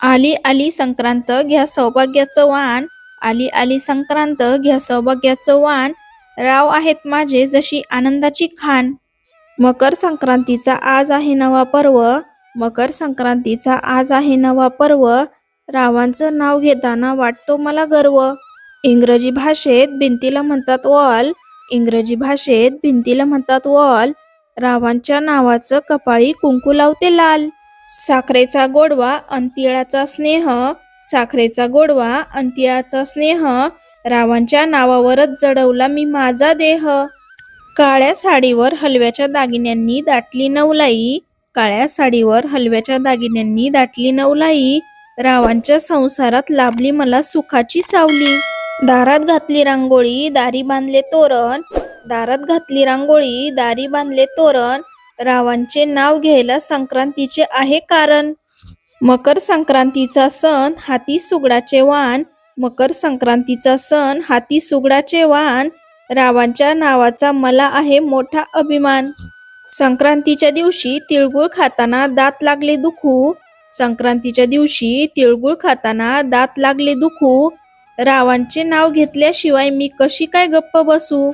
आली आली संक्रांत घ्या सौभाग्याचं वाण. आली आली संक्रांत घ्या सौभाग्याचं वाण. राव आहेत माझे जशी आनंदाची खान मकर संक्रांतीचा आज आहे नवा पर्व. मकर संक्रांतीचा आज आहे नवा पर्व. रावांचं नाव घेताना वाटतो मला गर्व. इंग्रजी भाषेत भिंतीला म्हणतात वॉल. इंग्रजी भाषेत भिंतीला म्हणतात वॉल. रावांच्या नावाचं कपाळी कुंकू लावते लाल. साखरेचा गोडवा अंतिळाचा स्नेह साखरेचा गोडवा अंतिळाचा स्नेह रावांच्या नावावरच जडवला मी माझा देह. काळ्या साडीवर हलव्याच्या दागिन्यांनी दाटली नवलाई काळ्या साडीवर हलव्याच्या दागिन्यांनी दाटली नवलाई रावांच्या संसारात लाभली मला सुखाची सावली. दारात घातली रांगोळी दारी बांधले तोरण दारात घातली रांगोळी दारी बांधले तोरण रावांचे नाव घ्यायला संक्रांतीचे आहे कारण. मकर संक्रांतीचा सण हाती सुगडाचे वाण. मकर संक्रांतीचा सण हाती सुगडाचे वाण. रावांच्या नावाचा मला आहे मोठा अभिमान. संक्रांतीच्या दिवशी तिळगुळ खाताना दात लागले दुखू. संक्रांतीच्या दिवशी तिळगुळ खाताना दात लागले दुखू. रावांचे नाव घेतल्याशिवाय मी कशी काय गप्प बसू?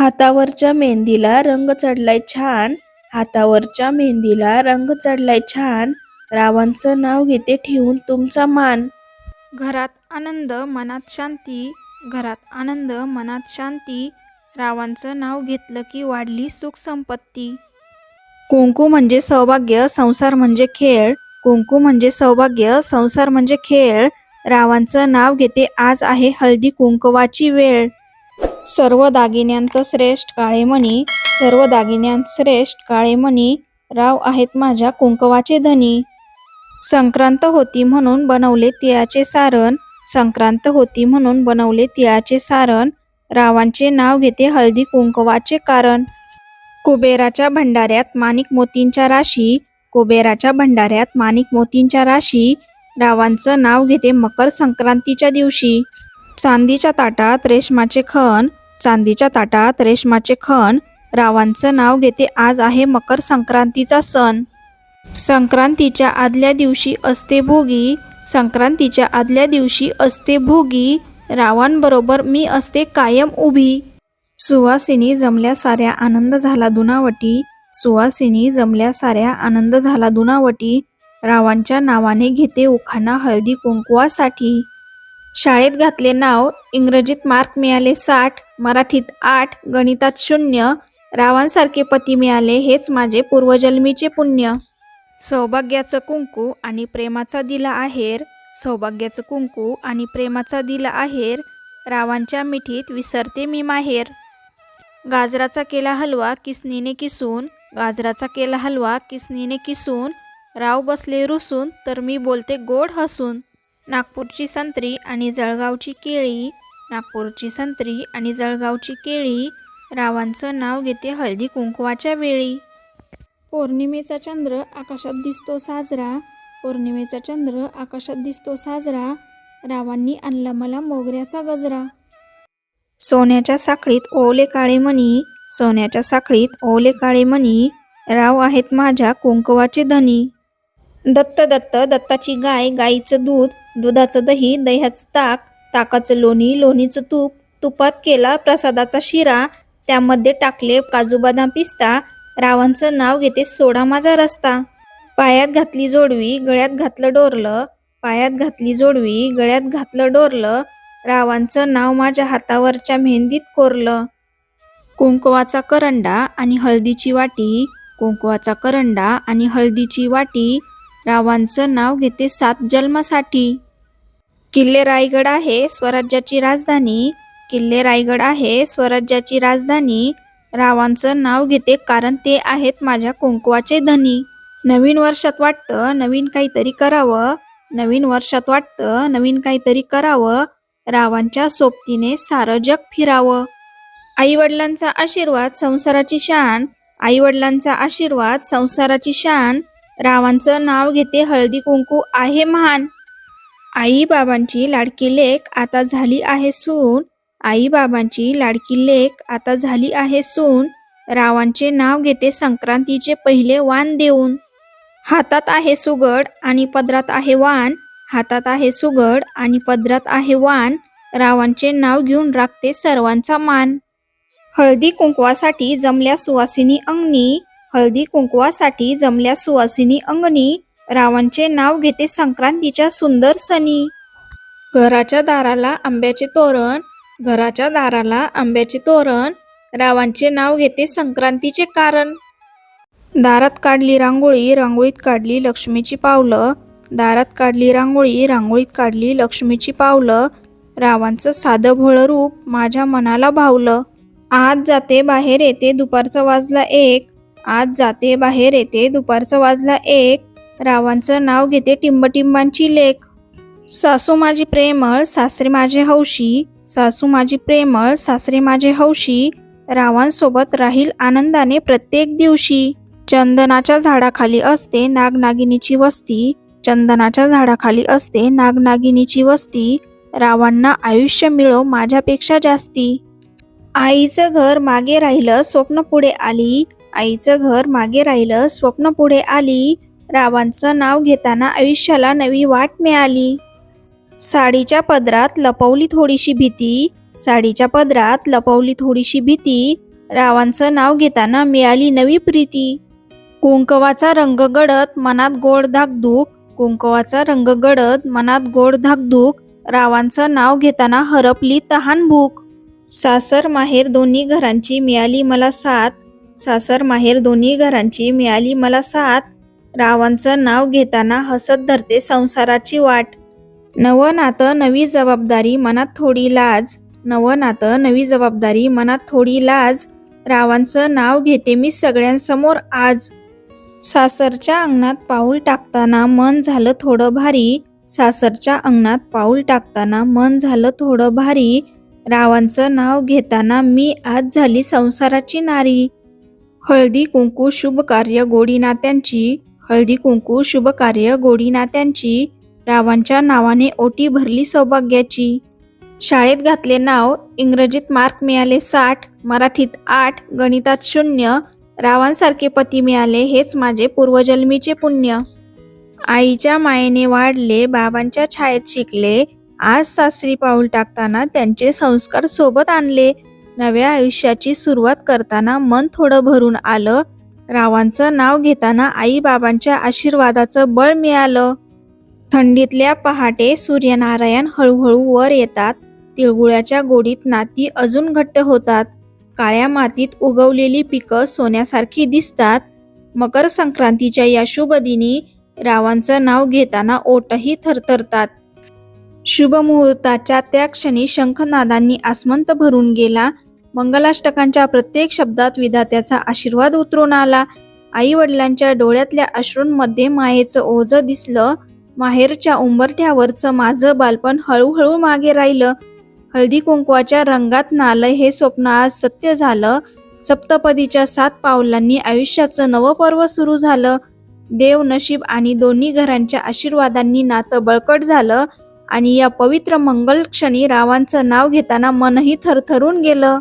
हातावरच्या मेहंदीला रंग चढलाय छान. हातावरच्या मेहंदीला रंग चढलाय छान. रावांचं नाव घेते ठेवून तुमचा मान. घरात आनंद मनात शांती. घरात आनंद मनात शांती. रावांचं नाव घेतलं की वाढली सुख संपत्ती कुंकू म्हणजे सौभाग्य संसार म्हणजे खेळ. कुंकू म्हणजे सौभाग्य संसार म्हणजे खेळ. रावांचं नाव घेते आज आहे हळदी कुंकवाची वेळ. सर्व दागिन्यांत श्रेष्ठ काळे मणी सर्व दागिन्यांत श्रेष्ठ काळे मणी राव आहेत माझ्या कुंकवाचे धनी. संक्रांत होती म्हणून बनवले तिळाचे सारण संक्रांत होती म्हणून बनवले तिळाचे सारण रावांचे नाव घेते हळदी कुंकवाचे कारण. कुबेराच्या भंडाऱ्यात माणिक मोतींच्या राशी कुबेराच्या भंडाऱ्यात माणिक मोतींच्या राशी रावांचं नाव घेते मकर संक्रांतीच्या दिवशी. चांदीच्या ताटात रेशमाचे खण चांदीच्या ताटात रेशमाचे खण. रावांचं नाव घेते आज आहे मकर संक्रांतीचा सण. संक्रांतीच्या आदल्या दिवशी असते भोगी संक्रांतीच्या आदल्या दिवशी असते भोगी. रावांबरोबर मी असते कायम उभी. सुवासिनी जमल्या साऱ्या आनंद झाला दुनावटी. सुवासिनी जमल्या साऱ्या आनंद झाला दुनावटी. रावांच्या नावाने घेते उखाना हळदी कुंकुवासाठी. शाळेत घातले नाव इंग्रजीत मार्क मिळाले साठ मराठीत आठ गणितात शून्य रावांसारखे पती मिळाले हेच माझे पूर्वजन्मीचे पुण्य. सौभाग्याचं कुंकू आणि प्रेमाचा दिला आहेर सौभाग्याचं कुंकू आणि प्रेमाचा दिला आहेर रावांच्या मिठीत विसरते मी माहेर. गाजराचा केला हलवा किसनीने किसून गाजराचा केला हलवा किसनीने किसून राव बसले रुसून तर मी बोलते गोड हसून. नागपूरची संत्री आणि जळगावची केळी. नागपूरची संत्री आणि जळगावची केळी. रावांचं नाव घेते हळदी कुंकवाच्या वेळी. पौर्णिमेचा चंद्र आकाशात दिसतो साजरा. पौर्णिमेचा चंद्र आकाशात दिसतो साजरा. रावांनी आणला मला मोगऱ्याचा गजरा. सोन्याच्या साखळीत ओले काळे मणी. सोन्याच्या साखळीत ओले काळे मणी. राव आहेत माझ्या कुंकवाचे धनी. दत्त दत्त दत्ताची गाय गाईचं दूध. दुधाचं दही दह्याचं ताक ताकाचं लोणी लोणीचं तूप तुपात केला प्रसादाचा शिरा त्यामध्ये टाकले काजू बदाम पिस्ता रावांचं नाव घेते सोडा माझा रस्ता. पायात घातली जोडवी गळ्यात घातलं डोरलं पायात घातली जोडवी गळ्यात घातलं डोरलं रावांचं नाव माझ्या हातावरच्या मेहंदीत कोरलं. कुंकवाचा करंडा आणि हळदीची वाटी कुंकवाचा करंडा आणि हळदीची वाटी रावांचं नाव घेते सात जन्मासाठी. किल्ले रायगड आहे स्वराज्याची राजधानी. किल्ले रायगड आहे स्वराज्याची राजधानी. रावांचं नाव घेते कारण ते आहेत माझ्या कुंकवाचे धनी. नवीन वर्षात वाटतं नवीन काहीतरी करावं. नवीन वर्षात वाटतं नवीन काहीतरी करावं. रावांच्या सोबतीने सारं जग फिरावं. आईवडिलांचा आशीर्वाद संसाराची शान. आईवडिलांचा आशीर्वाद संसाराची शान. रावांचं नाव घेते हळदी कुंकू. आहे महान. आई बाबांची लाडकी लेख आता झाली आहे सून. आई बाबांची लाडकी लेख आता झाली आहे सून. रावांचे नाव घेते संक्रांतीचे पहिले वाण देऊन. हातात आहे सुगड आणि पदरात आहे वाण हातात आहे सुगड आणि पदरात आहे वाण रावांचे नाव घेऊन राखते सर्वांचा मान. हळदी कुंकवासाठी जमल्या सुवासिनी अंगणी. हळदी कुंकवासाठी जमल्या सुवासिनी अंगणी रावांचे नाव घेते संक्रांतीच्या सुंदर सणी. घराच्या दाराला आंब्याचे तोरण घराच्या दाराला आंब्याचे तोरण रावांचे नाव घेते संक्रांतीचे कारण. दारात काढली रांगोळी रांगोळीत काढली लक्ष्मीची पावलं. दारात काढली रांगोळी रांगोळीत काढली लक्ष्मीची पावलं. रावांचं साधं भोळं रूप माझ्या मनाला भावलं. आज जाते बाहेर येते दुपारचं वाजला एक. आज जाते बाहेर येते दुपारचं वाजला एक. रावांचं नाव घेते टिंबटिंबांची लेख. सासू माझी प्रेमळ सासरे माझे हौशी. सासू माझी प्रेमळ सासरे माझे हौशी. रावांसोबत राहील आनंदाने प्रत्येक दिवशी. चंदनाच्या झाडाखाली असते नागनागिनीची वस्ती. चंदनाच्या झाडाखाली असते नागनागिनीची वस्ती. रावांना आयुष्य मिळो माझ्यापेक्षा जास्ती. आईचं घर मागे राहिलं स्वप्न पुढे आली. आईचं घर मागे राहिलं स्वप्न पुढे आली. रावांचं नाव घेताना आयुष्याला नवी वाट मिळाली. साडीच्या पदरात लपवली थोडीशी भीती. साडीच्या पदरात लपवली थोडीशी भीती. रावांचं नाव घेताना मिळाली नवी प्रीती. कुंकवाचा रंग गडत मनात गोड धाकधूक कुंकवाचा रंग गडत मनात गोड धाकधूक रावांचं नाव घेताना हरपली तहान भूक. सासर माहेर दोन्ही घरांची मिळाली मला साथ. सासर माहेर दोन्ही घरांची मिळाली मला साथ. रावांचं नाव घेताना हसत धरते संसाराची वाट. नवं नातं नवी जबाबदारी मनात थोडी लाज. नवं नातं नवी जबाबदारी मनात थोडी लाज. रावांचं नाव घेते मी सगळ्यांसमोर आज. सासरच्या अंगणात पाऊल टाकताना मन झालं थोडं भारी. सासरच्या अंगणात पाऊल टाकताना मन झालं थोडं भारी. रावांचं नाव घेताना मी आज झाली संसाराची नारी. हळदी कुंकू शुभ कार्य गोडी नात्यांची हळदी कुंकू शुभ कार्य गोडी नात्यांची रावांच्या नावाने ओटी भरली सौभाग्याची. शाळेत घातले नाव इंग्रजीत मार्क मिळाले साठ मराठीत आठ गणितात शून्य. रावांसारखे पती मिळाले हेच माझे पूर्वजन्मीचे पुण्य. आईच्या मायेने वाढले बाबांच्या छायेत शिकले. आज सासरी पाऊल टाकताना त्यांचे संस्कार सोबत आणले. नव्या आयुष्याची सुरुवात करताना मन थोडं भरून आलं. रावांचं नाव घेताना आईबाबांच्या आशीर्वादाचं बळ मिळालं. थंडीतल्या पहाटे सूर्यनारायण हळूहळू वर येतात. तिळगुळाच्या गोडीत नाती अजून घट्ट होतात. काळ्या मातीत उगवलेली पिकं सोन्यासारखी दिसतात. मकर संक्रांतीच्या या शुभ दिनी रावांचं नाव घेताना ओटही थरथरतात. शुभ मुहूर्ताच्या त्या क्षणी शंखनादांनी आसमंत भरून गेला. मंगलाष्टकांच्या प्रत्येक शब्दात विधात्याचा आशीर्वाद उतरून आला. आई वडिलांच्या डोळ्यातल्या अश्रूंमध्ये माहेचं ओझं दिसलं. माहेरच्या उंबरठ्यावरचं माझं बालपण हळूहळू मागे राहिलं. हळदी कुंकवाच्या रंगात नालं हे स्वप्न आज सत्य झालं. सप्तपदीच्या सात पावलांनी आयुष्याचं नवं पर्व सुरू झालं. देव नशीब आणि दोन्ही घरांच्या आशीर्वादांनी नातं बळकट झालं. आणि या पवित्र मंगल क्षणी रावांचं नाव घेताना मनही थरथरून गेलं.